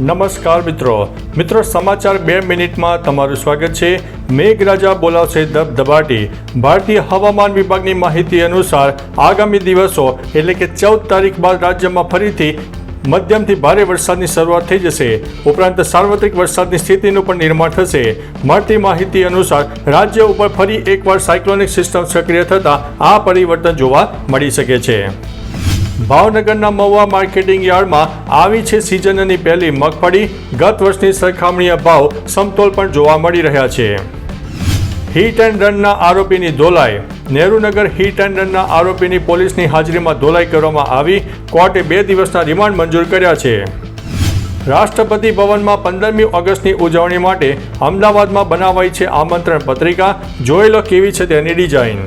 નમસ્કાર મિત્રો. મિત્રો, સમાચાર બે મિનિટમાં તમારું સ્વાગત છે. મેઘરાજા બોલાવશે ધબધબાટી ભારતીય હવામાન વિભાગની માહિતી અનુસાર આગામી દિવસો, એટલે કે ચૌદ તારીખ બાદ રાજ્યમાં ફરીથી મધ્યમથી ભારે વરસાદની શરૂઆત થઈ જશે. ઉપરાંત સાર્વત્રિક વરસાદની સ્થિતિનું પણ નિર્માણ થશે. મળતી માહિતી અનુસાર રાજ્ય ઉપર ફરી એકવાર સાયક્લોનિક સિસ્ટમ સક્રિય થતાં આ પરિવર્તન જોવા મળી શકે છે. ભાવનગરના મહુવા માર્કેટિંગ યાર્ડમાં આવી છે સિઝનની પહેલી મગફળી. ગત વર્ષની સરખામણીએ ભાવ સમતોલ પણ જોવા મળી રહ્યા છે. હિટ એન્ડ રનના આરોપીની ધોલાઈ નહેરુનગર હિટ એન્ડ રનના આરોપીની પોલીસની હાજરીમાં ધોલાઈ કરવામાં આવી. કોર્ટે બે દિવસના રિમાન્ડ મંજૂર કર્યા છે. રાષ્ટ્રપતિ ભવનમાં પંદરમી ઓગસ્ટની ઉજવણી માટે અમદાવાદમાં બનાવાઈ છે આમંત્રણ પત્રિકા. જોઈ લો કેવી છે તેની ડિઝાઇન.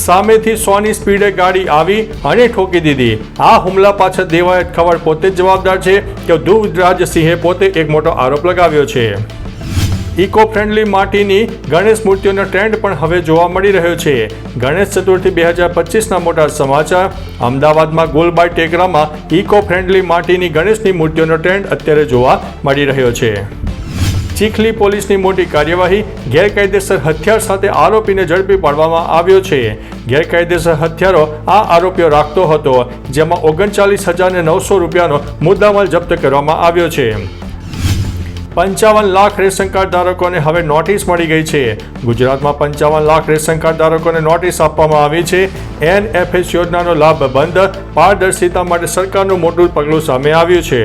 સામેથી સોની સ્પીડે ગાડી આવી અને ઠોકી દીધી. આ હુમલા પાછળ દેવાયત ખબર પોતે જ જવાબદાર છે કે ધ્રુવરાજ સિંહે પોતે એક મોટો આરોપ લગાવ્યો છે. ઇકો ફ્રેન્ડલી માટીની ગણેશ મૂર્તિઓનો ટ્રેન્ડ પણ હવે જોવા મળી રહ્યો છે. ગણેશ ચતુર્થી બે હજાર પચીસના મોટા સમાચાર. અમદાવાદમાં ગોલબાઈ ટેકરામાં ઇકો ફ્રેન્ડલી માટીની ગણેશની મૂર્તિઓનો ટ્રેન્ડ અત્યારે જોવા મળી રહ્યો છે. ચીખલી પોલીસની મોટી કાર્યવાહી ગેરકાયદેસર હથિયાર સાથે આરોપીને ઝડપી પાડવામાં આવ્યો છે. ગેરકાયદેસર હથિયારો આ આરોપીઓ રાખતો હતો, જેમાં ઓગણચાલીસ હજાર નવસો રૂપિયાનો મુદ્દામાલ જપ્ત કરવામાં આવ્યો છે. પંચાવન લાખ રેશન કાર્ડ ધારકોને હવે નોટિસ મળી ગઈ છે. ગુજરાતમાં પંચાવન લાખ રેશન કાર્ડ ધારકોને નોટિસ આપવામાં આવી છે. એનએફએસ યોજનાનો લાભ બંધ, પારદર્શિતા માટે સરકારનું મોટું પગલું સામે આવ્યું છે.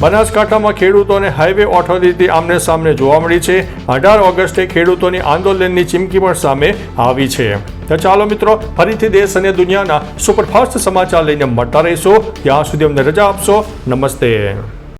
બનાસકાંઠામાં ખેડૂતોને હાઈવે ઓથોરિટી આમને સામને જોવા મળી છે. અઢાર ઓગસ્ટે ખેડૂતોની આંદોલનની ચીમકી પણ સામે આવી છે. તો ચાલો મિત્રો, ફરીથી દેશ અને દુનિયાના સુપરફાસ્ટ સમાચાર લઈને મળતા રહીશો. ત્યાં સુધી અમને રજા આપશો. નમસ્તે.